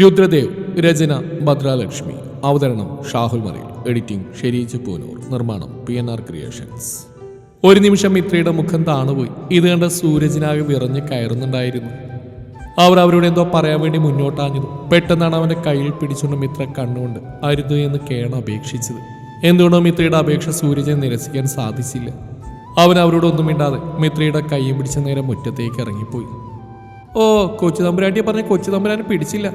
രുദ്രദേവ് രചന ഭദ്രാലക്ഷ്മി. അവതരണം ഷാഹുൽ മറിയിൽ എഡിറ്റിംഗ് ഷെരീജ് പൂനൂർ. നിർമ്മാണം പി എൻ ആർ ക്രിയേഷൻസ്. ഒരു നിമിഷം മിത്രയുടെ മുഖം താണുപോയി. ഇത് കണ്ട സൂരജിനാകെ വിറഞ്ഞ് കയറുന്നുണ്ടായിരുന്നു. അവർ അവരോട് എന്തോ പറയാൻ വേണ്ടി മുന്നോട്ടാഞ്ഞു പെട്ടെന്നാണ് അവന്റെ കയ്യിൽ പിടിച്ചുകൊണ്ട് മിത്ര കണ്ണുകൊണ്ട് അരുത് എന്ന് കേണ അപേക്ഷിച്ചത്. എന്തുകൊണ്ടോ മിത്രയുടെ അപേക്ഷ സൂരജനെ നിരസിക്കാൻ സാധിച്ചില്ല. അവൻ അവരോടൊന്നും മിണ്ടാതെ മിത്രയുടെ കൈയും പിടിച്ച നേരം മുറ്റത്തേക്ക് ഇറങ്ങിപ്പോയി. ഓ കൊച്ചു തമ്പുരാട്ടിയെ പറഞ്ഞ കൊച്ചു തമ്പുരാനെ പിടിച്ചില്ല.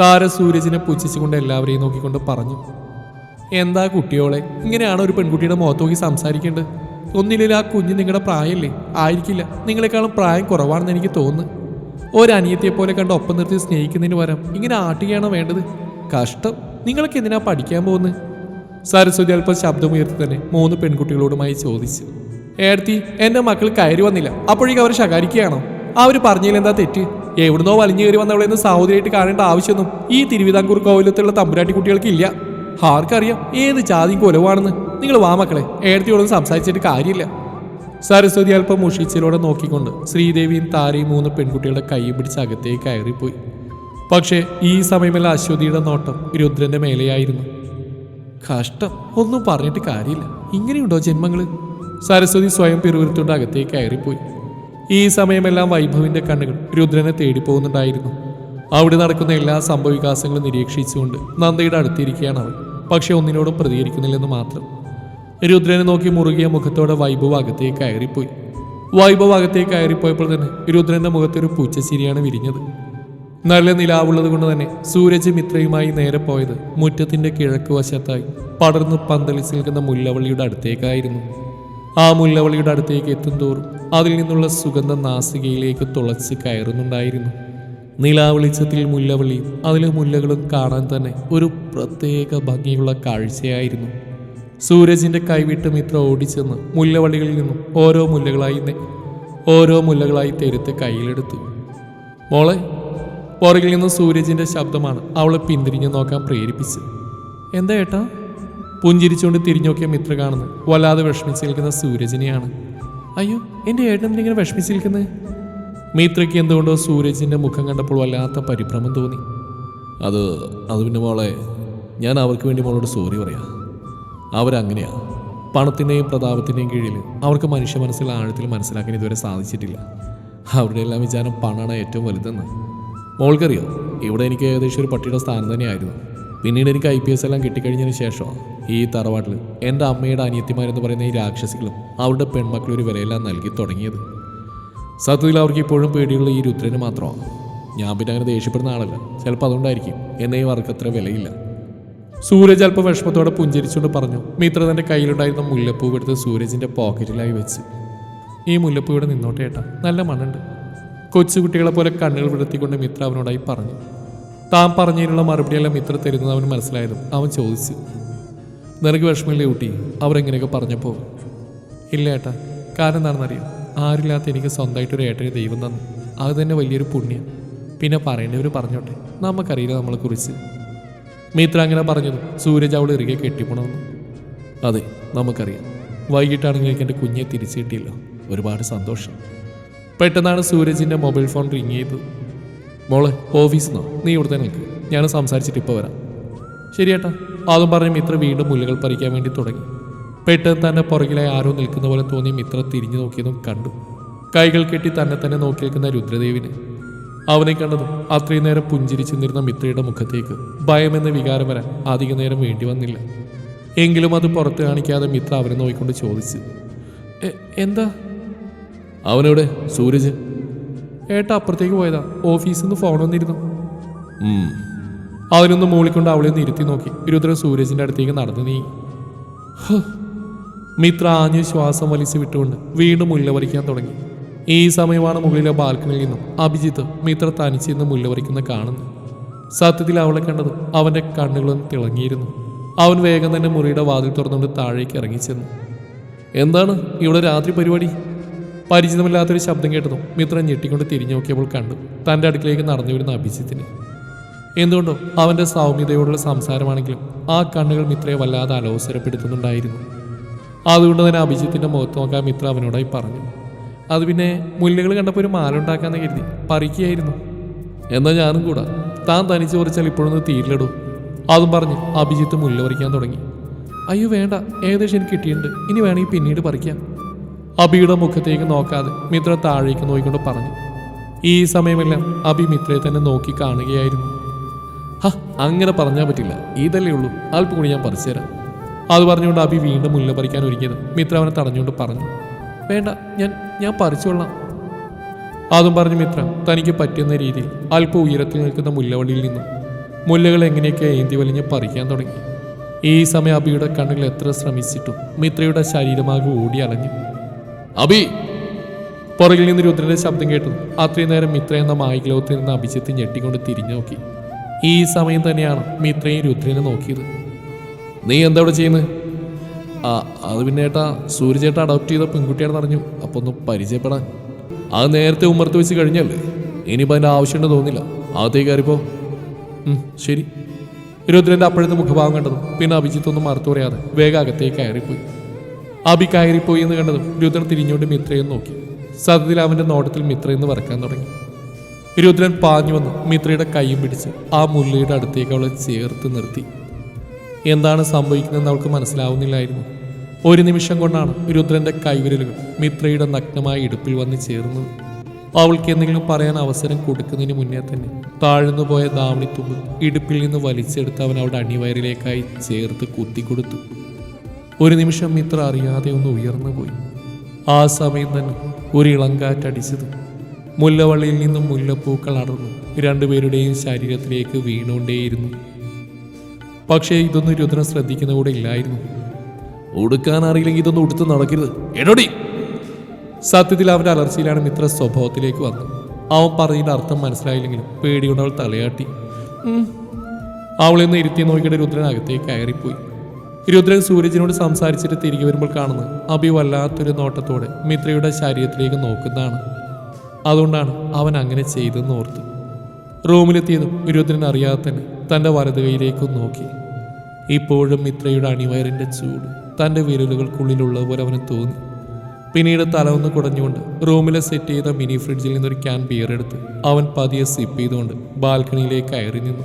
താര സൂരജിനെ പുച്ഛിച്ചുകൊണ്ട് എല്ലാവരെയും നോക്കിക്കൊണ്ട് പറഞ്ഞു. എന്താ കുട്ടിയോളെ ഇങ്ങനെയാണ് ഒരു പെൺകുട്ടിയുടെ മുഖത്ത് നോക്കി സംസാരിക്കേണ്ടത്? ഒന്നില്ലെങ്കിൽ ആ കുഞ്ഞ് നിങ്ങളുടെ പ്രായമല്ലേ ആയിരിക്കില്ല. നിങ്ങളെക്കാളും പ്രായം കുറവാണെന്ന് എനിക്ക് തോന്നുന്നു. ഒരനിയത്തിയെ പോലെ കണ്ട് ഒപ്പം നിർത്തി സ്നേഹിക്കുന്നതിന് പകരം ഇങ്ങനെ ആട്ടുകയാണോ വേണ്ടത്? കഷ്ടം. നിങ്ങൾക്ക് എന്തിനാ പഠിക്കാൻ പോകുന്നത്? സരസ്വതി അല്പം ശബ്ദമുയർത്തി തന്നെ മൂന്ന് പെൺകുട്ടികളോടുമായി ചോദിച്ചു. ഏടത്തി എന്റെ മക്കൾ കയറി വന്നില്ല. അപ്പോഴേക്കും അവർ ശകാരിക്കുകയാണോ? അവർ പറഞ്ഞതിൽ എന്താ തെറ്റ്? എവിടുന്നോ വലിഞ്ഞു കയറി വന്നവളെ ഒന്ന് സഹോദരിയായിട്ട് കാണേണ്ട ആവശ്യമൊന്നും ഈ തിരുവിതാംകൂർ കോവിലത്തുള്ള തമ്പുരാട്ടി കുട്ടികൾക്ക് ഇല്ല. ആർക്കറിയാം ഏത് ചാതിയും കൊലവാണെന്ന് നിങ്ങൾ വാ മക്കളെ ഏടത്തിയോടൊന്നും സംസാരിച്ചിട്ട് കാര്യമില്ല. സരസ്വതി അല്പം മുഷിച്ചിലോടെ നോക്കിക്കൊണ്ട് ശ്രീദേവിയും താരയും മൂന്ന് പെൺകുട്ടികളുടെ കൈയും പിടിച്ച് അകത്തേക്ക് കയറിപ്പോയി. പക്ഷേ ഈ സമയമെല്ലാം അശ്വതിയുടെ നോട്ടം രുദ്രന്റെ മേലെയായിരുന്നു. കഷ്ടം ഒന്നും പറഞ്ഞിട്ട് കാര്യമില്ല. ഇങ്ങനെയുണ്ടോ ജന്മങ്ങൾ? സരസ്വതി സ്വയം പിറുവിരുത്തോണ്ട് അകത്തേക്ക് കയറിപ്പോയി. ഈ സമയമെല്ലാം വൈഭവിന്റെ കണ്ണുകൾ രുദ്രനെ തേടിപ്പോകുന്നുണ്ടായിരുന്നു. അവിടെ നടക്കുന്ന എല്ലാ സംഭവവികാസങ്ങളും നിരീക്ഷിച്ചുകൊണ്ട് നന്ദയുടെ അടുത്തിരിക്കുകയാണ് അവൾ. പക്ഷെ ഒന്നിനോടും പ്രതികരിക്കുന്നില്ലെന്ന് മാത്രം. രുദ്രനെ നോക്കി മുറുകിയ മുഖത്തോടെ വൈഭവ് അകത്തേക്ക് കയറിപ്പോയി. വൈഭവ് അകത്തേക്ക് കയറിപ്പോയപ്പോൾ തന്നെ രുദ്രന്റെ മുഖത്തൊരു പൂച്ചച്ചിരിയാണ് വിരിഞ്ഞത്. നല്ല നിലാവുള്ളത് കൊണ്ട് തന്നെ സൂരജ് മിത്രയുമായി നേരെ പോയത് മുറ്റത്തിന്റെ കിഴക്ക് വശത്തായി പടർന്ന് പന്തലിച്ച് നിൽക്കുന്ന മുല്ലവള്ളിയുടെ അടുത്തേക്കായിരുന്നു. ആ മുല്ലവളിയുടെ അടുത്തേക്ക് എത്തുന്തോറും അതിൽ നിന്നുള്ള സുഗന്ധം നാസികയിലേക്ക് തുളച്ച് കയറുന്നുണ്ടായിരുന്നു. നിലാവെളിച്ചത്തിൽ മുല്ലവളിയും അതിലെ മുല്ലകളും കാണാൻ തന്നെ ഒരു പ്രത്യേക ഭംഗിയുള്ള കാഴ്ചയായിരുന്നു. സൂരജിന്റെ കൈവിട്ട് മിത്ര ഓടിച്ചെന്ന് മുല്ലവളികളിൽ നിന്നും ഓരോ മുല്ലകളായി ഓരോ മുല്ലകളായി തെരുത്ത് കയ്യിലെടുത്തു. മോളെ പുറകിൽ നിന്ന് സൂരജിന്റെ ശബ്ദമാണ് അവളെ പിന്തിരിഞ്ഞു നോക്കാൻ പ്രേരിപ്പിച്ചത്. എന്താ ഏട്ടാ? പുഞ്ചിരിച്ചുകൊണ്ട് തിരിഞ്ഞു നോക്കിയ മിത്ര കാണുന്നു. വല്ലാതെ വിഷമിച്ച് നിൽക്കുന്ന സൂരജിനെയാണ്. അയ്യോ എന്റെ ഇങ്ങനെ വിഷമിച്ച് നിൽക്കുന്നത് മിത്രയ്ക്ക് എന്തുകൊണ്ടോ സൂരജിന്റെ മുഖം കണ്ടപ്പോൾ വല്ലാത്ത പരിഭ്രമം തോന്നി. അത് അത് പിന്നെ മോളെ ഞാൻ അവർക്ക് വേണ്ടി മോളോട് സോറി പറയാം. അവരങ്ങനെയാ. പണത്തിന്റെയും പ്രതാപത്തിന്റെയും കീഴിൽ അവർക്ക് മനുഷ്യ മനസ്സിൽ ആഴത്തിൽ മനസ്സിലാക്കാൻ ഇതുവരെ സാധിച്ചിട്ടില്ല. അവരുടെ എല്ലാം വിചാരം പണമാണ് ഏറ്റവും വലുതെന്ന്. മോൾക്കറിയോ? ഇവിടെ എനിക്ക് ഏകദേശം ഒരു പട്ടിയുടെ സ്ഥാനം തന്നെയായിരുന്നു. പിന്നീട് എനിക്ക് ഐ പി എസ് എല്ലാം കിട്ടിക്കഴിഞ്ഞതിന് ശേഷം ഈ തറവാട്ടിൽ എന്റെ അമ്മയുടെ അനിയത്തിമാരെന്ന് പറയുന്ന ഈ രാക്ഷസികളും അവരുടെ പെൺമക്കൾ ഒരു വിലയെല്ലാം നൽകി തുടങ്ങിയത്. സത്യത്തിൽ അവർക്ക് ഇപ്പോഴും പേടിയുള്ള ഈ രുദ്രന് മാത്രമാണ്. ഞാൻ പിന്നെ അങ്ങനെ ദേഷ്യപ്പെടുന്ന ആളല്ല. ചിലപ്പോൾ അതുകൊണ്ടായിരിക്കും എന്നെ അവർക്ക് അത്ര വിലയില്ല. സൂരജ് അല്പം വിഷമത്തോടെ പുഞ്ചരിച്ചുകൊണ്ട് പറഞ്ഞു മിത്ര തന്റെ കയ്യിലുണ്ടായിരുന്ന മുല്ലപ്പൂവ് എടുത്ത് സൂരജിന്റെ പോക്കറ്റിലായി വെച്ച്. ഈ മുല്ലപ്പൂ ഇവിടെ നിന്നോട്ടെ നല്ല മണ്ണുണ്ട് കൊച്ചുകുട്ടികളെ പോലെ കണ്ണുകൾ വിടർത്തിക്കൊണ്ട് മിത്ര അവനോടായി പറഞ്ഞു താൻ പറഞ്ഞതിനുള്ള മറുപടിയെല്ലാം ഇത്ര തരുന്നത് അവന് മനസ്സിലായതും. അവൻ ചോദിച്ചു നിനക്ക് വിഷമമില്ല കുട്ടി അവരെങ്ങനെയൊക്കെ പറഞ്ഞപ്പോൾ ഇല്ല ഏട്ടാ കാരണം എന്താണെന്നറിയാം? ആരില്ലാത്ത എനിക്ക് സ്വന്തമായിട്ടൊരു ഏട്ടനെ ദൈവം തന്നു. അത് തന്നെ വലിയൊരു പുണ്യം. പിന്നെ പറയേണ്ടവർ പറഞ്ഞോട്ടെ നമുക്കറിയില്ല നമ്മളെക്കുറിച്ച്. മിത്ര അങ്ങനെ പറഞ്ഞത് സൂരജ് അവൾ ഇറുകെ കെട്ടിപ്പോണമെന്ന് അതെ നമുക്കറിയാം. വൈകിട്ടാണെങ്കിൽ എനിക്ക് എന്റെ കുഞ്ഞെ തിരിച്ചു കിട്ടിയല്ലോ. ഒരുപാട് സന്തോഷം. പെട്ടെന്നാണ് സൂരജിന്റെ മൊബൈൽ ഫോൺ റിങ് ചെയ്തത്. മോളെ ഓഫീസിൽ നിന്നോ? നീ ഇവിടെ തന്നെ നിൽക്ക്. ഞാൻ സംസാരിച്ചിട്ട് ഇപ്പോൾ വരാം. ശരിയേട്ടാ. അതും പറഞ്ഞ് മിത്ര വീണ്ടും മുല്ലകൾ പറിക്കാൻ വേണ്ടി തുടങ്ങി. പെട്ടെന്ന് തന്നെ പുറകിലായി ആരോ നിൽക്കുന്ന പോലെ തോന്നി മിത്ര തിരിഞ്ഞു നോക്കിയതും കണ്ടു. കൈകൾ കെട്ടി തന്നെ തന്നെ നോക്കി നിൽക്കുന്ന രുദ്രദേവിനെ. അവനെ കണ്ടതും അത്രയും നേരം പുഞ്ചിരിച്ചു നിന്നിരുന്ന മിത്രയുടെ മുഖത്തേക്ക് ഭയമെന്ന വികാരം വരാൻ അധിക നേരം വേണ്ടി വന്നില്ല. എങ്കിലും അത് പുറത്ത് കാണിക്കാതെ മിത്ര അവനെ നോക്കിക്കൊണ്ട് ചോദിച്ചു. എന്താ? അവനോട് സൂരജ്? ഏട്ടാ അപ്പുറത്തേക്ക് പോയതാ. ഓഫീസിൽ നിന്ന് ഫോൺ വന്നിരുന്നു. അവനൊന്ന് മൂളിക്കൊണ്ട് അവളെ ഒന്ന് ഇരുത്തി നോക്കി. രുദ്രൻ സൂരജിന്റെ അടുത്തേക്ക് നടന്നു നീ മിത്ര ആഞ്ഞു ശ്വാസം വലിച്ചു വിട്ടുകൊണ്ട് വീണ്ടും മുല്ല പറിക്കാൻ തുടങ്ങി. ഈ സമയമാണ് മുകളിലെ ബാൽക്കണിയിൽ നിന്നും അഭിജിത്ത് മിത്ര തനിച്ചിരുന്ന് മുല്ല പറിക്കുന്ന കാണുന്നു സത്യത്തിൽ അവളെ കണ്ടത് അവന്റെ കണ്ണുകളൊന്ന് തിളങ്ങിയിരുന്നു. അവൻ വേഗം തന്നെ മുറിയുടെ വാതിൽ തുറന്നുകൊണ്ട് താഴേക്ക് ഇറങ്ങിച്ചെന്നു. എന്താണ് ഇവിടെ രാത്രി പരിപാടി? പരിചിതമില്ലാത്തൊരു ശബ്ദം കേട്ടതും മിത്രം ഞെട്ടിക്കൊണ്ട് തിരിഞ്ഞു നോക്കിയപ്പോൾ കണ്ടു തന്റെ അടുക്കിലേക്ക് നടന്നു വരുന്ന അഭിജിത്തിനെ. എന്തുകൊണ്ടോ അവന്റെ സൗമ്യതയോടുള്ള സംസാരമാണെങ്കിലും ആ കണ്ണുകൾ മിത്രയെ വല്ലാതെ അലോസരപ്പെടുത്തുന്നുണ്ടായിരുന്നു. അതുകൊണ്ട് തന്നെ അഭിജിത്തിന്റെ മുഖത്ത് നോക്കാൻ മിത്ര അവനോടായി പറഞ്ഞു. അത് പിന്നെ മുല്ലകൾ കണ്ടപ്പോൾ ഒരു മാല ഉണ്ടാക്കാമെന്ന് കരുതി പറിക്കുകയായിരുന്നു. എന്നാൽ ഞാനും കൂടാ. താൻ തനിച്ച് പറിച്ചാൽ ഇപ്പോഴൊന്ന് തീരിലിടൂ അതും പറഞ്ഞ് അഭിജിത്ത് മുല്ല പറിക്കാൻ തുടങ്ങി. അയ്യോ വേണ്ട. ഏകദേശം എനിക്ക് കിട്ടിയിട്ടുണ്ട്. ഇനി വേണമെങ്കിൽ പിന്നീട് പറിക്കാം. അബിയുടെ മുഖത്തേക്ക് നോക്കാതെ മിത്ര താഴേക്ക് നോക്കിക്കൊണ്ട് പറഞ്ഞു. ഈ സമയമെല്ലാം അബി മിത്രയെ തന്നെ നോക്കി കാണുകയായിരുന്നു. ഹ അങ്ങനെ പറഞ്ഞാൽ പറ്റില്ല. ഇതല്ലേ ഉള്ളൂ. അല്പം കൂടി ഞാൻ പറിച്ചുതരാം അത് പറഞ്ഞുകൊണ്ട് അബി വീണ്ടും മുല്ല പറിക്കാൻ ഒരുങ്ങിയത് മിത്ര അവനെ തടഞ്ഞുകൊണ്ട് പറഞ്ഞു. വേണ്ട ഞാൻ ഞാൻ പറിച്ചുകൊള്ളാം അതും പറഞ്ഞു മിത്ര തനിക്ക് പറ്റുന്ന രീതിയിൽ അല്പം ഉയരത്തിൽ നിൽക്കുന്ന മുല്ലവള്ളിയിൽ നിന്നും മുല്ലകൾ എങ്ങനെയൊക്കെ ഏന്തി വലിഞ്ഞ് പറിക്കാൻ തുടങ്ങി. ഈ സമയം അബിയുടെ കണ്ണുകൾ എത്ര ശ്രമിച്ചിട്ടും മിത്രയുടെ ശരീരമാകെ ഓടി അലഞ്ഞു. അബി പുറകിൽ നിന്ന് രുദ്രന്റെ ശബ്ദം കേട്ടു. അത്രയും നേരം മിത്ര എന്ന മായികലോകത്തിൽ നിന്ന് അഭിജിത്ത് ഞെട്ടിക്കൊണ്ട് തിരിഞ്ഞു നോക്കി. ഈ സമയം തന്നെയാണ് മിത്രയും രുദ്രനെ നോക്കിയത്. നീ എന്താ ഇവിടെ ചെയ്യുന്നത് ആ അത് പിന്നെ ഏട്ടാ സൂര്യചേട്ട അഡോപ്റ്റ് ചെയ്ത പെൺകുട്ടിയാണെന്ന് അറിഞ്ഞു. അപ്പോൾ ഒന്ന് പരിചയപ്പെടാൻ. അത് നേരത്തെ ഉമ്മർത്ത് വെച്ച് കഴിഞ്ഞല്ലേ? ഇനിയിപ്പോൾ അതിന്റെ ആവശ്യമുണ്ട് തോന്നില്ല അകത്തേക്ക് കയറിപ്പോ. ശരി. രുദ്രന്റെ അപ്പോഴത്തെ മുഖഭാവം കണ്ടത് പിന്നെ അഭിജിത്ത് ഒന്നും മറുത്തു പറയാതെ വേഗം അകത്തേക്ക് കയറിപ്പോയി. അബി കയറിപ്പോയി എന്ന് കണ്ടതും രുദ്രൻ തിരിഞ്ഞുകൊണ്ട് മിത്രയെ നോക്കി. സത്യത്തിൽ അവന്റെ നോട്ടത്തിൽ മിത്ര എന്ന് വറക്കാൻ തുടങ്ങി. രുദ്രൻ പാഞ്ഞു വന്ന്. മിത്രയുടെ കൈയും പിടിച്ച് ആ മുല്ലയുടെ അടുത്തേക്ക് അവളെ ചേർത്ത് നിർത്തി. എന്താണ് സംഭവിക്കുന്നതെന്ന് അവൾക്ക് മനസ്സിലാവുന്നില്ലായിരുന്നു. ഒരു നിമിഷം കൊണ്ടാണ് രുദ്രന്റെ കൈവിരലുകൾ മിത്രയുടെ നഗ്നമായ ഇടുപ്പിൽ വന്ന് ചേർന്നത്. അവൾക്ക് എന്തെങ്കിലും പറയാൻ അവസരം കൊടുക്കുന്നതിന് മുന്നേ തന്നെ താഴ്ന്നു പോയ ദാവണിത്തുമ്പ് ഇടുപ്പിൽ നിന്ന് വലിച്ചെടുത്ത് അവൻ അവളുടെ അണിവയറിലേക്കായി ചേർത്ത് കുത്തിക്കൊടുത്തു. ഒരു നിമിഷം മിത്ര അറിയാതെ ഒന്ന് ഉയർന്നു പോയി. ആ സമയം തന്നെ ഒരു ഇളങ്കാറ്റടിച്ചത് മുല്ലവള്ളിയിൽ നിന്നും മുല്ലപ്പൂക്കൾ അടർന്നു. രണ്ടുപേരുടെയും ശരീരത്തിലേക്ക് വീണുകൊണ്ടേയിരുന്നു. പക്ഷേ ഇതൊന്നും രുദ്രൻ ശ്രദ്ധിക്കുന്ന കൂടെ ഇല്ലായിരുന്നു. ഉടുക്കാൻ അറിയില്ലെങ്കിൽ ഇതൊന്നും ഉടുത്ത് നടക്കരുത്. എടോടി! സത്യത്തിൽ അവന്റെ അലർച്ചയിലാണ് മിത്ര സ്വഭാവത്തിലേക്ക് വന്നത്. അവൻ പറഞ്ഞതിന്റെ അർത്ഥം മനസ്സിലായില്ലെങ്കിലും പേടികൊണ്ട് അവൾ തലയാട്ടി. അവളിന്ന് അവളെ ഒന്ന് ഇരുത്തി നോക്കിയിട്ട് രുദ്രൻ അകത്തേക്ക് കയറിപ്പോയി. രുദ്രൻ സൂരജിനോട് സംസാരിച്ചിട്ട് തിരികെ വരുമ്പോൾ കാണുന്നത് അഭി വല്ലാത്തൊരു നോട്ടത്തോടെ മിത്രയുടെ ശരീരത്തിലേക്ക് നോക്കുന്നതാണ്. അതുകൊണ്ടാണ് അവൻ അങ്ങനെ ചെയ്തെന്ന് ഓർത്തു. റൂമിലെത്തിയതും രുദ്രൻ അറിയാതെ തന്നെ തന്റെ വലത് നോക്കി. ഇപ്പോഴും മിത്രയുടെ അണിവയറിന്റെ ചൂട് തന്റെ വിരലുകൾക്കുള്ളിലുള്ള പോലെ അവന് തോന്നി. പിന്നീട് തല ഒന്ന് കുടഞ്ഞുകൊണ്ട് റൂമിലെ സെറ്റ് ചെയ്ത മിനി ഫ്രിഡ്ജിൽ നിന്നൊരു ക്യാൻ ബിയർ എടുത്ത് അവൻ പതിയെ സിപ്പ് ചെയ്തുകൊണ്ട് ബാൽക്കണിയിലേക്ക് കയറി നിന്നു.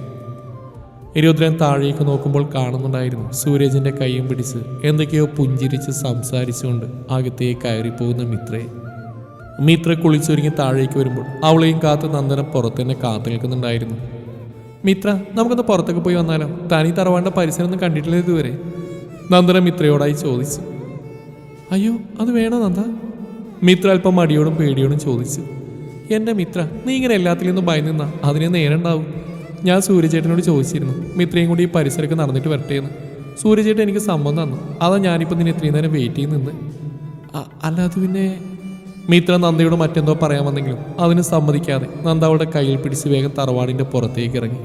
രുദ്രൻ താഴേക്ക് നോക്കുമ്പോൾ കാണുന്നുണ്ടായിരുന്നു സൂരജിന്റെ കൈയും പിടിച്ച് എന്തൊക്കെയോ പുഞ്ചിരിച്ച് സംസാരിച്ചുകൊണ്ട് അകത്തേക്ക് കയറിപ്പോകുന്ന മിത്രയെ മിത്ര കുളിച്ചൊരുങ്ങി താഴേക്ക് വരുമ്പോൾ അവളെയും കാത്ത് നന്ദനം പുറത്ത് തന്നെ കാത്തു നിൽക്കുന്നുണ്ടായിരുന്നു. മിത്ര നമുക്കൊന്ന് പുറത്തൊക്കെ പോയി വന്നാലോ? തനി തറവാണ്ട പരിസരം ഒന്നും കണ്ടിട്ടില്ല ഇതുവരെ. നന്ദന മിത്രയോടായി ചോദിച്ചു. അയ്യോ അത് വേണോ നന്ദ? മിത്ര അല്പം മടിയോടും പേടിയോടും ചോദിച്ചു. എന്റെ മിത്ര നീ ഇങ്ങനെ എല്ലാത്തിൽ നിന്നും? ഭയന്നിന്നാ അതിനെ നേരണ്ടാവും. ഞാൻ സൂര്യചേട്ടനോട് ചോദിച്ചിരുന്നു മിത്രയും കൂടി ഈ പരിസരമൊക്കെ നടന്നിട്ട് വരട്ടെ എന്ന്. സൂര്യചേട്ടൻ എനിക്ക് സമ്മതം തന്നു. അതാ ഞാനിപ്പോൾ നിന്നെ ഇത്രയും നേരം വെയിറ്റ് ചെയ്ത് നിന്ന്. അല്ല അത് പിന്നെ? മിത്ര നന്ദയോട് മറ്റെന്തോ പറയാൻ വന്നെങ്കിലും അതിന് സമ്മതിക്കാതെ നന്ദ അവളുടെ കയ്യിൽ പിടിച്ച് വേഗം തറവാടിന്റെ പുറത്തേക്ക് ഇറങ്ങി.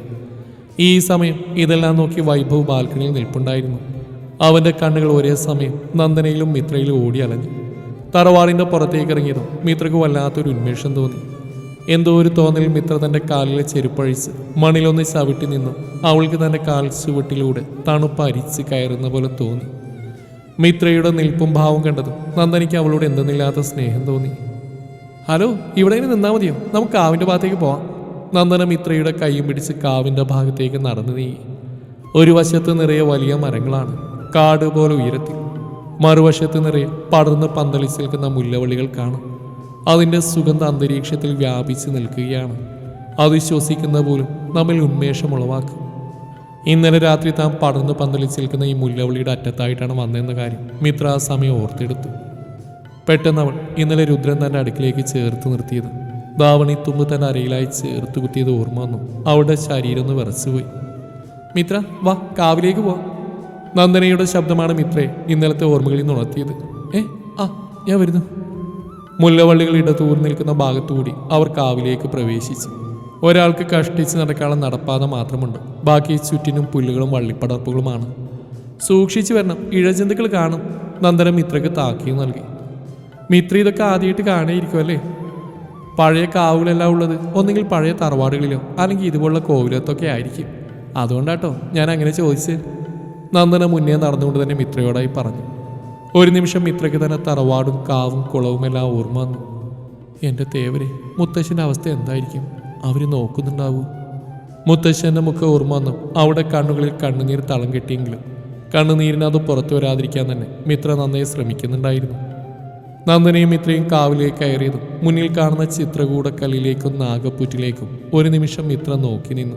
ഈ സമയം ഇതെല്ലാം നോക്കി വൈഭവ് ബാൽക്കണിയിൽ നിൽപ്പുണ്ടായിരുന്നു. അവന്റെ കണ്ണുകൾ ഒരേ സമയം നന്ദനയിലും മിത്രയിലും ഓടി അലഞ്ഞു. തറവാടിന്റെ പുറത്തേക്ക് ഇറങ്ങിയതും മിത്രക്ക് വല്ലാത്തൊരു ഉന്മേഷം തോന്നി. എന്തോ ഒരു തോന്നൽ മിത്ര തന്റെ കാലിലെ ചെരുപ്പഴിച്ച് മണിലൊന്ന് ചവിട്ടി നിന്നു. അവൾക്ക് തന്റെ കാൽ ചുവട്ടിലൂടെ തണുപ്പ് അരിച്ച് കയറുന്ന പോലെ തോന്നി. മിത്രയുടെ നിൽപ്പും ഭാവം കണ്ടതും നന്ദനിക്ക് അവളോട് എന്തെന്നില്ലാത്ത സ്നേഹം തോന്നി. ഹലോ ഇവിടെ ഇനി നിന്നാ മതിയോ? നമുക്ക് കാവിന്റെ ഭാഗത്തേക്ക് പോവാം. നന്ദന മിത്രയുടെ കൈയും പിടിച്ച് കാവിന്റെ ഭാഗത്തേക്ക് നടന്നു നീങ്ങി. ഒരു വശത്ത് നിറയെ വലിയ മരങ്ങളാണ് കാട് പോലെ ഉയരത്തിൽ. മറുവശത്ത് നിറയെ പടർന്ന് പന്തളിച്ച് നിൽക്കുന്ന മുല്ലവള്ളികൾ കാണും. അതിന്റെ സുഗന്ധ അന്തരീക്ഷത്തിൽ വ്യാപിച്ച് നിൽക്കുകയാണ്. അത് ശ്വസിക്കുന്ന പോലും നമ്മിൽ ഉന്മേഷം ഉളവാക്കും. ഇന്നലെ രാത്രി താൻ പടർന്ന് പന്തലിച്ചിരിക്കുന്ന ഈ മുല്ലവിളിയുടെ അറ്റത്തായിട്ടാണ് വന്നതെന്ന കാര്യം മിത്ര ആ സമയം ഓർത്തെടുത്തു. പെട്ടെന്ന് അവൾ ഇന്നലെ രുദ്രൻ തന്റെ അടുക്കിലേക്ക് ചേർത്ത് നിർത്തിയത്. ദാവണി തുമ്പ് തന്റെ അരയിലായി ചേർത്ത് കുത്തിയത് ഓർമ്മ വന്നു. അവളുടെ ശരീരം ഒന്ന് വിറച്ചുപോയി. മിത്ര വാ കാവിലേക്ക് പോവാം. നന്ദനയുടെ ശബ്ദമാണ് മിത്രയെ ഇന്നലത്തെ ഓർമ്മകളിൽ നിന്ന് ഉണർത്തിയത്. ഏ ആ ഞാൻ വരുന്നു. മുല്ലവള്ളികൾ ഇടതൂർ നിൽക്കുന്ന ഭാഗത്തുകൂടി അവർ കാവിലേക്ക് പ്രവേശിച്ചു. ഒരാൾക്ക് കഷ്ടിച്ച് നടക്കാനുള്ള നടപ്പാത മാത്രമുണ്ട്. ബാക്കി ചുറ്റിനും പുല്ലുകളും വള്ളിപ്പടർപ്പുകളുമാണ്. സൂക്ഷിച്ചു വരണം. ഇഴജന്തുക്കൾ കാണും. നന്ദനം മിത്രക്ക് താക്കിയും നൽകി. മിത്ര ഇതൊക്കെ ആദ്യമായിട്ട് കാണേയിരിക്കും അല്ലേ? പഴയ കാവുകളെല്ലാം ഉള്ളത്. ഒന്നുകിൽ പഴയ തറവാടുകളിലോ അല്ലെങ്കിൽ ഇതുപോലുള്ള കോവിലത്തൊക്കെ ആയിരിക്കും. അതുകൊണ്ടാട്ടോ ഞാൻ അങ്ങനെ ചോദിച്ചത്. നന്ദന മുന്നേ നടന്നുകൊണ്ട് തന്നെ മിത്രയോടായി പറഞ്ഞു. ഒരു നിമിഷം ഇത്രയ്ക്ക് തന്നെ തറവാടും കാവും കുളവും എല്ലാം ഓർമ്മ വന്നു. എന്റെ തേവരെ മുത്തശ്ശന്റെ അവസ്ഥ എന്തായിരിക്കും? അവർ നോക്കുന്നുണ്ടാവൂ. മുത്തശ്ശന്റെ മുഖം ഓർമ്മ വന്നു. അവിടെ കണ്ണുകളിൽ കണ്ണുനീർ തളം കെട്ടിയെങ്കിലും. കണ്ണുനീരിന് അത് പുറത്തു വരാതിരിക്കാൻ തന്നെ മിത്ര നന്നായി ശ്രമിക്കുന്നുണ്ടായിരുന്നു. നന്ദനയും മിത്രയും കാവിലേക്ക് കയറിയതും മുന്നിൽ കാണുന്ന ചിത്രകൂടക്കല്ലിലേക്കും നാഗപ്പുറ്റിലേക്കും ഒരു നിമിഷം മിത്ര നോക്കി നിന്നു.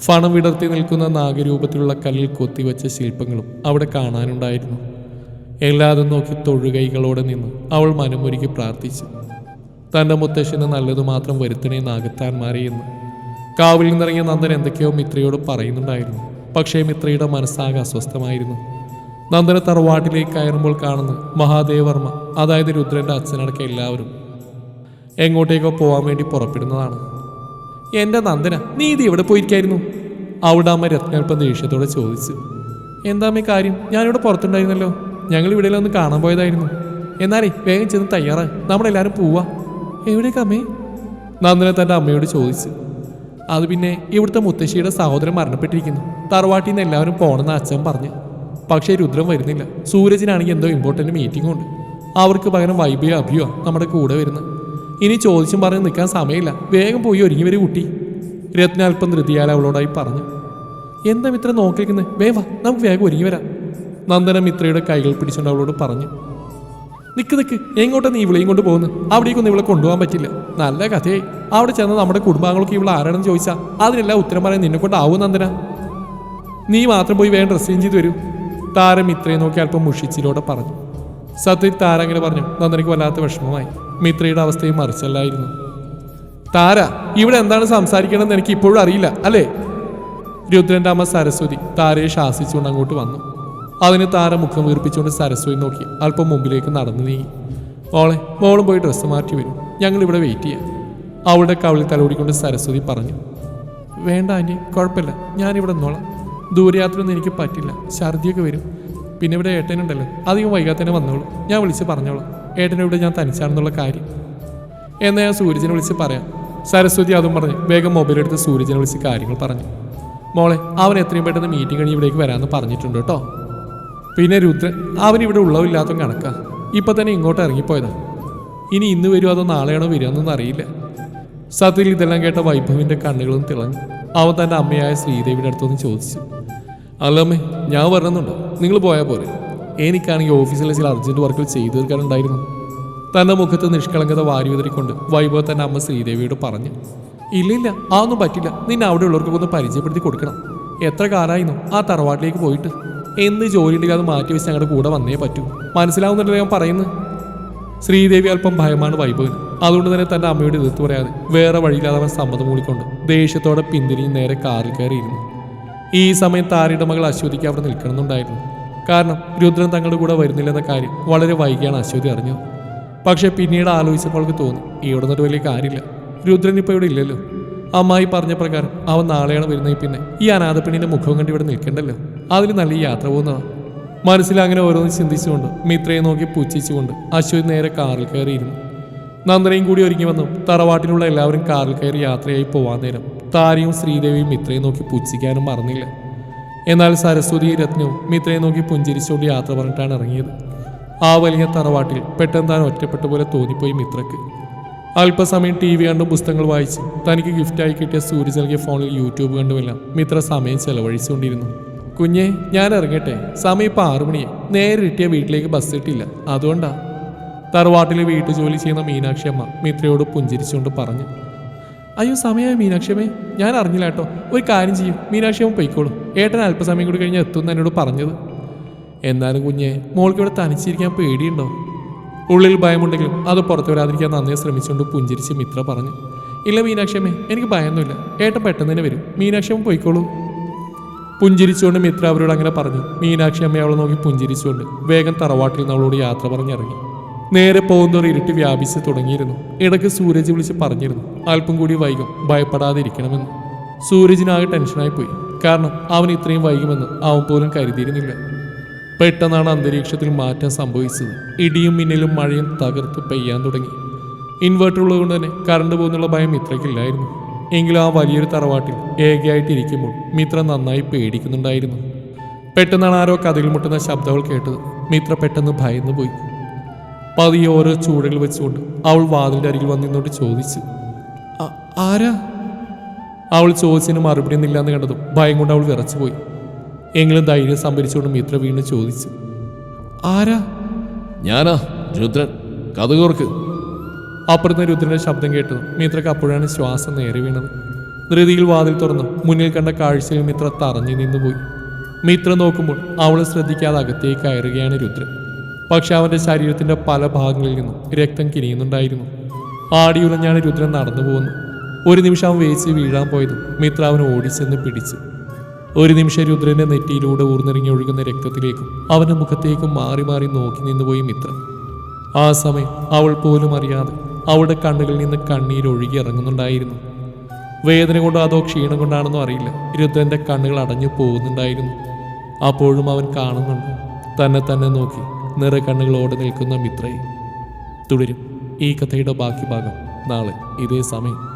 ഫണം വിടർത്തി നിൽക്കുന്ന നാഗരൂപത്തിലുള്ള കല്ലിൽ കൊത്തിവെച്ച ശില്പങ്ങളും അവിടെ കാണാനുണ്ടായിരുന്നു. എല്ലാതും നോക്കി തൊഴുകൈകളോടെ നിന്ന് അവൾ മനമൊരുക്കി പ്രാർത്ഥിച്ചു. തന്റെ മുത്തശ്ശന് നല്ലത് മാത്രം വരുത്തണേ നാഗത്താന്മാരെ എന്ന്. കാവിൽ നിന്നിറങ്ങിയ നന്ദൻ എന്തൊക്കെയോ മിത്രയോട് പറയുന്നുണ്ടായിരുന്നു. പക്ഷേ മിത്രയുടെ മനസ്സാകെ അസ്വസ്ഥമായിരുന്നു. നന്ദന തറവാട്ടിലേക്ക് കയറുമ്പോൾ കാണുന്ന മഹാദേവർമ്മ അതായത് രുദ്രന്റെ അച്ഛനടക്കം എല്ലാവരും എങ്ങോട്ടേക്കോ പോകാൻ വേണ്ടി പുറപ്പെടുന്നതാണ്. എന്റെ നന്ദന നീ ഇത് എവിടെ പോയിരിക്കായിരുന്നു? അവിടെ അമ്മ രത്നൽപ്പം ദേഷ്യത്തോടെ ചോദിച്ചു. എന്താ കാര്യം? ഞാനിവിടെ പുറത്തുണ്ടായിരുന്നല്ലോ. ഞങ്ങൾ ഇവിടെ ഒന്ന് കാണാൻ പോയതായിരുന്നു. എന്നാലേ വേഗം ചെന്ന് തയ്യാറായി. നമ്മളെല്ലാവരും പോവാ. എവിടേക്ക് അമ്മേ? നന്ദന തന്റെ അമ്മയോട് ചോദിച്ചു. അത് പിന്നെ ഇവിടുത്തെ മുത്തശ്ശിയുടെ സഹോദരൻ മരണപ്പെട്ടിരിക്കുന്നു. തറവാട്ടിൽ നിന്ന് എല്ലാവരും പോകണമെന്ന് അച്ഛൻ പറഞ്ഞു. പക്ഷേ രുദ്രം വരുന്നില്ല. സൂരജിനാണെങ്കിൽ എന്തോ ഇമ്പോർട്ടന്റ് മീറ്റിംഗ് ഉണ്ട്. അവർക്ക് പകരം വൈബിയോ അഭിയോ നമ്മുടെ കൂടെ വരുന്നത് ഇനി ചോദിച്ചും പറഞ്ഞ് നിൽക്കാൻ സമയമില്ല. വേഗം പോയി ഒരുങ്ങി വരും കുട്ടി. രത്ന അല്പം ധൃതിയാൽ അവളോടായി പറഞ്ഞു. എന്താ ഇത്ര നോക്കിയിരിക്കുന്നത്? വേവാ നമുക്ക് വേഗം ഒരുങ്ങി വരാം. നന്ദന മിത്രയുടെ കൈകൾ പിടിച്ചുകൊണ്ട് അവളോട് പറഞ്ഞു. നിക്ക് നിക്ക് എങ്ങോട്ടാണ് നീ ഇവളെയും കൊണ്ട് പോകുന്നത് അവിടേക്കൊന്നും ഇവളെ കൊണ്ടുപോകാൻ പറ്റില്ല. നല്ല കഥയായി. അവിടെ ചെന്ന് നമ്മുടെ കുടുംബാംഗങ്ങൾക്ക് ഇവിടെ ആരാണെന്ന് ചോദിച്ചാൽ അതിനെല്ലാം ഉത്തരം പറയാൻ നിന്നെ കൊണ്ടാവും നന്ദന? നീ മാത്രം പോയി വേണ്ട ഡ്രസ് ചെയ്ത് വരൂ. താരം മിത്രയെ നോക്കി അല്പം മുഷിച്ചിലൂടെ പറഞ്ഞു. സത്യത്തിൽ താര അങ്ങനെ പറഞ്ഞു. നന്ദനയ്ക്ക് വല്ലാത്ത വിഷമമായി. മിത്രയുടെ അവസ്ഥയും മറിച്ചല്ലായിരുന്നു. താര ഇവിടെ എന്താണ് സംസാരിക്കണമെന്ന് എനിക്ക് ഇപ്പോഴും അറിയില്ല അല്ലേ? രുദ്രന്റെ അമ്മ സരസ്വതി താരയെ ശാസിച്ചുകൊണ്ട് അങ്ങോട്ട് വന്നു. അതിന് താര മുഖം വീർപ്പിച്ചുകൊണ്ട് സരസ്വതി നോക്കി. അല്പം മുമ്പിലേക്ക് നടന്നു നീങ്ങി. മോളെ മോളും പോയി ഡ്രസ്സ് മാറ്റി വരും. ഞങ്ങൾ ഇവിടെ വെയിറ്റ് ചെയ്യാം. അവളുടെ കവിളിൽ തലോടിക്കൊണ്ട് സരസ്വതി പറഞ്ഞു. വേണ്ട ആന്റി കുഴപ്പമില്ല. ഞാനിവിടെ നിന്നോളാം. ദൂരയാത്രയൊന്നും എനിക്ക് പറ്റില്ല. ഛർദിയൊക്കെ വരും. പിന്നെ ഇവിടെ ഏട്ടനുണ്ടല്ലോ. അധികം വൈകാതെ തന്നെ വന്നോളൂ. ഞാൻ വിളിച്ച് പറഞ്ഞോളാം. ഏട്ടനെ ഇവിടെ ഞാൻ തനിച്ചാണെന്നുള്ള കാര്യം. എന്നാൽ ഞാൻ സൂരജിനെ വിളിച്ച് പറയാം. സരസ്വതി അതും പറഞ്ഞ് വേഗം മൊബൈൽ എടുത്ത് സൂരജിനെ വിളിച്ച് കാര്യങ്ങൾ പറഞ്ഞു. മോളെ അവൻ എത്രയും പെട്ടെന്ന് മീറ്റിംഗ് കഴിഞ്ഞ് ഇവിടേക്ക് വരാമെന്ന് പറഞ്ഞിട്ടുണ്ട് കേട്ടോ. പിന്നെ രുദ്രൻ അവൻ ഇവിടെ ഉള്ളവില്ലാത്ത കണക്കാ. ഇപ്പൊ തന്നെ ഇങ്ങോട്ട് ഇറങ്ങിപ്പോയതാ. ഇനി ഇന്ന് വരുമോ അതോ നാളെയാണോ വരികയെന്നൊന്നും അറിയില്ല. സത്യത്തിൽ ഇതെല്ലാം കേട്ട വൈഭവിന്റെ കണ്ണുകളും തിളങ്ങി. അവൻ തന്റെ അമ്മയായ ശ്രീദേവിയുടെ അടുത്തൊന്ന് ചോദിച്ചു. അല്ലമ്മേ ഞാൻ വരണമെന്നുണ്ടോ? നിങ്ങൾ പോയാൽ പോരെ. എനിക്കാണെങ്കിൽ ഓഫീസിലെ ചില അർജന്റ് വർക്കുകൾ ചെയ്തു തീർക്കാനുണ്ടായിരുന്നു. തന്റെ മുഖത്ത് നിഷ്കളങ്കത വാരി വിതറിക്കൊണ്ട് വൈഭവ് തന്റെ അമ്മ ശ്രീദേവിയോട് പറഞ്ഞു. ഇല്ലില്ല അതൊന്നും പറ്റില്ല. നിന്നെ അവിടെ ഉള്ളവർക്കൊക്കെ ഒന്ന് പരിചയപ്പെടുത്തി കൊടുക്കണം. എത്ര കാലമായിരുന്നു ആ തറവാട്ടിലേക്ക് പോയിട്ട്. എന്ത് ജോലി ഉണ്ടെങ്കിൽ അത് മാറ്റി വെച്ച് ഞങ്ങളുടെ കൂടെ വന്നേ പറ്റൂ. മനസ്സിലാവുന്നുണ്ടല്ലോ ഞാൻ പറയുന്നത്? ശ്രീദേവി അല്പം ഭയമാണ് വൈഭവന് അതുകൊണ്ട് തന്നെ തന്റെ അമ്മയോട് എതിർത്ത് പറയാതെ വേറെ വഴിയില്ലാതെ അവൻ സമ്മതം മൂളിക്കൊണ്ട് ദേഷ്യത്തോടെ പിന്തിരിഞ്ഞ് നേരെ കാറിൽ കയറിയിരുന്നു. ഈ സമയം താരയുടെ മകൾ അശ്വതിക്ക് അവിടെ നിൽക്കണമെന്നുണ്ടായിരുന്നു. കാരണം രുദ്രൻ തങ്ങളുടെ കൂടെ വരുന്നില്ലെന്ന കാര്യം വളരെ വൈകിയാണ് അശ്വതി അറിഞ്ഞത്. പക്ഷേ പിന്നീട് ആലോചിച്ചപ്പോൾ അവൾക്ക് തോന്നി ഇവിടെ നിന്നൊരു വലിയ കാര്യമില്ല. രുദ്രൻ ഇപ്പോൾ ഇവിടെ ഇല്ലല്ലോ. അമ്മായി പറഞ്ഞ പ്രകാരം അവൻ നാളെയാണ് വരുന്നതിൽ പിന്നെ ഈ അനാഥപ്പെണ്ണിന്റെ മുഖം കണ്ട് ഇവിടെ നിൽക്കണ്ടല്ലോ. അതിൽ നല്ല യാത്ര പോകുന്നതാണ് മനസ്സിൽ അങ്ങനെ ഓരോന്ന് ചിന്തിച്ചുകൊണ്ട് മിത്രയെ നോക്കി പുച്ഛിച്ചുകൊണ്ട് അശ്വതി നേരെ കാറിൽ കയറിയിരുന്നു. നന്ദനയും കൂടി ഒരുങ്ങി വന്നു. തറവാട്ടിലുള്ള എല്ലാവരും കാറിൽ കയറി യാത്രയായി പോവാൻ നേരം. താരയും ശ്രീദേവിയും മിത്രയെ നോക്കി പുച്ഛിക്കാനും മറന്നില്ല. എന്നാൽ സരസ്വതി രത്നവും മിത്രയെ നോക്കി പുഞ്ചിരിച്ചുകൊണ്ട് യാത്ര പറഞ്ഞിട്ടാണ് ഇറങ്ങിയത്. ആ വലിയ തറവാട്ടിൽ പെട്ടെന്ന് താൻ ഒറ്റപ്പെട്ട പോലെ തോന്നിപ്പോയി മിത്രക്ക്. അല്പസമയം ടി വി കണ്ടും പുസ്തകങ്ങൾ വായിച്ച് തനിക്ക് ഗിഫ്റ്റായി കിട്ടിയ സൂര്യ നൽകിയ ഫോണിൽ യൂട്യൂബ് കണ്ടുമെല്ലാം മിത്ര സമയം ചെലവഴിച്ചുകൊണ്ടിരുന്നു. കുഞ്ഞെ ഞാൻ ഇറങ്ങട്ടെ. സമയം ഇപ്പം ആറു മണിയായി നേരെ കിട്ടിയ വീട്ടിലേക്ക് ബസ് കിട്ടില്ല അതുകൊണ്ടാ. തറവാട്ടിലെ വീട്ടു ജോലി ചെയ്യുന്ന മീനാക്ഷി അമ്മ മിത്രയോട് പുഞ്ചിരിച്ചുകൊണ്ട് പറഞ്ഞു. അയ്യോ സമയമായി മീനാക്ഷിയമ്മേ ഞാൻ അറിഞ്ഞില്ല കേട്ടോ. ഒരു കാര്യം ചെയ്യും. മീനാക്ഷി അമ്മ പൊയ്ക്കോളൂ. ഏട്ടൻ അല്പസമയം കൂടി കഴിഞ്ഞ് എത്തുമെന്ന് എന്നോട് പറഞ്ഞത്. എന്നാലും കുഞ്ഞെ മോൾക്ക് ഇവിടെ തനിച്ചിരിക്കാൻ പേടിയുണ്ടോ? ഉള്ളിൽ ഭയമുണ്ടെങ്കിലും അത് പുറത്തു വരാതിരിക്കാൻ നന്നേ ശ്രമിച്ചുകൊണ്ട് പുഞ്ചിരിച്ച് മിത്ര പറഞ്ഞു. ഇല്ല മീനാക്ഷിയമ്മേ എനിക്ക് ഭയമൊന്നുമില്ല. ഏട്ടൻ പെട്ടെന്ന് തന്നെ വരും. മീനാക്ഷിയമ്മ പോയിക്കോളൂ. പുഞ്ചിരിച്ചുകൊണ്ട് മിത്ര അവരോട് അങ്ങനെ പറഞ്ഞു. മീനാക്ഷി അമ്മ അവളെ നോക്കി പുഞ്ചിരിച്ചുകൊണ്ട് വേഗം തറവാട്ടിൽ നിന്ന് അവളോട് യാത്ര പറഞ്ഞിറങ്ങി. നേരെ പോകുന്നവർ ഇരുട്ട് വ്യാപിച്ച് തുടങ്ങിയിരുന്നു. ഇടയ്ക്ക് സൂരജ് വിളിച്ച് പറഞ്ഞിരുന്നു. അല്പം കൂടി വൈകും. ഭയപ്പെടാതിരിക്കണമെന്ന്. സൂരജിനാകെ ടെൻഷനായി പോയി. കാരണം അവൻ ഇത്രയും വൈകുമെന്ന് അവൻ പോലും കരുതിയിരുന്നില്ല. പെട്ടെന്നാണ് അന്തരീക്ഷത്തിൽ മാറ്റം സംഭവിച്ചത്. ഇടിയും മിന്നലും മഴയും തകർത്ത് പെയ്യാൻ തുടങ്ങി. ഇൻവെർട്ടർ ഉള്ളതുകൊണ്ട് തന്നെ കറണ്ട് പോകുന്നുള്ള ഭയം മിത്രയ്ക്കില്ലായിരുന്നു. എങ്കിലും ആ വലിയൊരു തറവാട്ടിൽ ഏകയായിട്ടിരിക്കുമ്പോൾ മിത്ര നന്നായി പേടിക്കുന്നുണ്ടായിരുന്നു. പെട്ടെന്നാണ് ആരോ കഥയിൽ മുട്ടുന്ന ശബ്ദങ്ങൾ കേട്ടത്. മിത്ര പെട്ടെന്ന് ഭയന്നു പോയി. പതിയെ ഓരോ ചൂടുകൾ വെച്ചുകൊണ്ട് അവൾ വാതിലിന്റെ അരികിൽ വന്നിന്നോട്ട് ചോദിച്ചു ആരാ? അവൾ ചോദിച്ചതിന് മറുപടി ഒന്നില്ലാന്ന് കണ്ടതും ഭയം കൊണ്ട് അവൾ വിറച്ചുപോയി എങ്കിലും ധൈര്യം സംഭരിച്ചുകൊണ്ട് മിത്ര വീണ്ടും ചോദിച്ചു ആരാ? ഞാനാ രുദ്രൻ. കഥകോർക്ക് അപ്പുറത്ത് രുദ്രന്റെ ശബ്ദം കേട്ടതും മിത്രക്ക് അപ്പോഴാണ് ശ്വാസം നേരെ വീണത്. ധൃതിയിൽ വാതിൽ തുറന്നു. മുന്നിൽ കണ്ട കാഴ്ചയിൽ മിത്ര തറഞ്ഞു നിന്നുപോയി മിത്ര നോക്കുമ്പോൾ അവളെ ശ്രദ്ധിക്കാതെ അകത്തേക്ക് കയറുകയാണ് രുദ്രൻ. പക്ഷെ അവന്റെ ശരീരത്തിന്റെ പല ഭാഗങ്ങളിൽ നിന്നും രക്തം കിനിയുന്നുണ്ടായിരുന്നു. ആടിയുറഞ്ഞാണ് രുദ്രൻ നടന്നു പോകുന്നു ഒരു നിമിഷം അവൻ വേച്ച് വീഴാൻ പോയതും. മിത്ര അവൻ ഓടിച്ചെന്ന് പിടിച്ചു. ഒരു നിമിഷം രുദ്രന്റെ നെറ്റിയിലൂടെ ഊർന്നിറങ്ങി ഒഴുകുന്ന രക്തത്തിലേക്കും അവന്റെ മുഖത്തേക്കും മാറി മാറി നോക്കി നിന്നുപോയി മിത്ര. ആ സമയം അവൾ പോലും അറിയാതെ അവളുടെ കണ്ണുകളിൽ നിന്ന് കണ്ണീര് ഒഴുകി ഇറങ്ങുന്നുണ്ടായിരുന്നു. വേദന കൊണ്ടോ അതോ ക്ഷീണം കൊണ്ടാണെന്നോ അറിയില്ല. രുദ്രന്റെ കണ്ണുകൾ അടഞ്ഞു പോകുന്നുണ്ടായിരുന്നു. അപ്പോഴും അവൻ കാണുന്നുണ്ട്. തന്നെ തന്നെ നോക്കി നിറ കണ്ണുകളോടെ നിൽക്കുന്ന മിത്രയെ. തുടരും. ഈ കഥയുടെ ബാക്കി ഭാഗം നാളെ ഇതേ സമയം.